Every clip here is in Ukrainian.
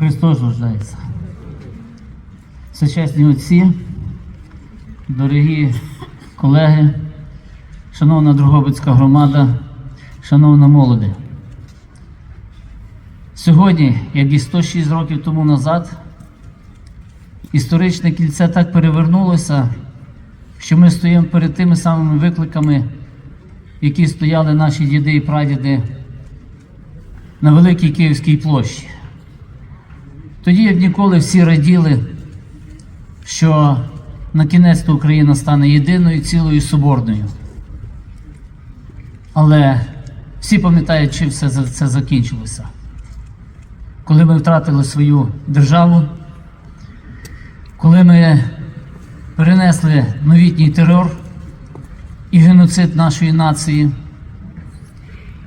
Христос рождається. Всечесні отці, дорогі колеги, шановна Другобицька громада, шановна молоді. Сьогодні, як і 106 років тому назад, історичне кільце так перевернулося, що ми стоїмо перед тими самими викликами, які стояли наші діди і прадіди на Великій Київській площі. Тоді, як ніколи, всі раділи, що на кінець Україна стане єдиною, цілою соборною. Але всі пам'ятають, чим все це закінчилося. Коли ми втратили свою державу, коли ми перенесли новітній терор і геноцид нашої нації,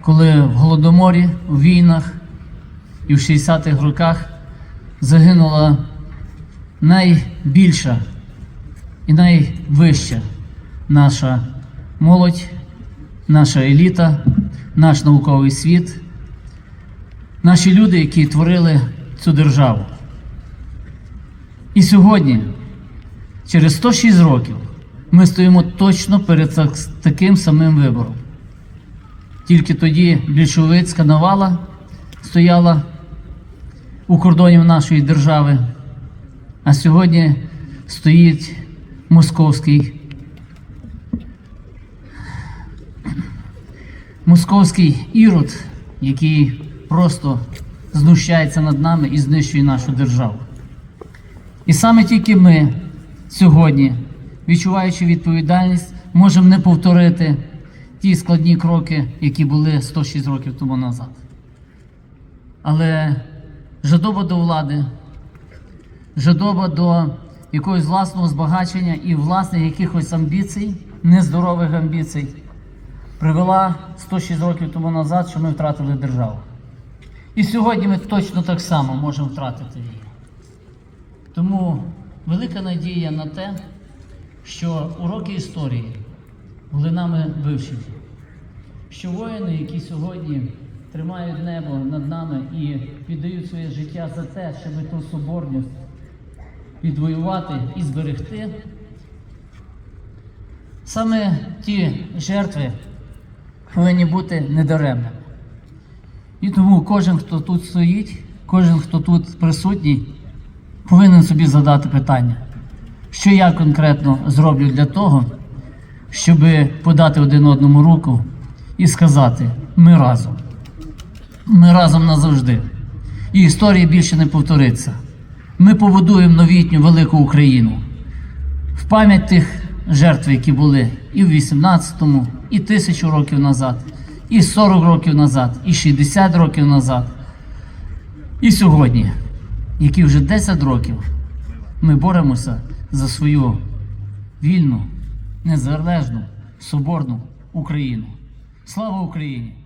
коли в Голодоморі, у війнах і в 60-х роках загинула найбільша і найвища наша молодь, наша еліта, наш науковий світ, наші люди, які творили цю державу. І сьогодні, через 106 років, ми стоїмо точно перед таким самим вибором. Тільки тоді більшовицька навала стояла у кордонів нашої держави, а сьогодні стоїть московський московський ірод, який просто знущається над нами і знищує нашу державу. І саме тільки ми сьогодні, відчуваючи відповідальність, можемо не повторити ті складні кроки, які були 106 років тому назад. Але жадоба до влади, жадоба до якогось власного збагачення і власних якихось амбіцій, нездорових амбіцій, привела 106 років тому назад, що ми втратили державу. І сьогодні ми точно так само можемо втратити її. Тому велика надія на те, що уроки історії були нами вивчені, що воїни, які сьогодні тримають небо над нами і віддають своє життя за те, щоб ту соборність відвоювати і зберегти, саме ті жертви повинні бути недаремними. І тому кожен, хто тут стоїть, кожен, хто тут присутній, повинен собі задати питання, що я конкретно зроблю для того, щоб подати один одному руку і сказати: ми разом. Ми разом назавжди. І історія більше не повториться. Ми побудуємо новітню велику Україну в пам'ять тих жертв, які були і в 18-му, і тисячу років назад, і 40 років назад, і 60 років назад. І сьогодні, які вже 10 років, ми боремося за свою вільну, незалежну, соборну Україну. Слава Україні!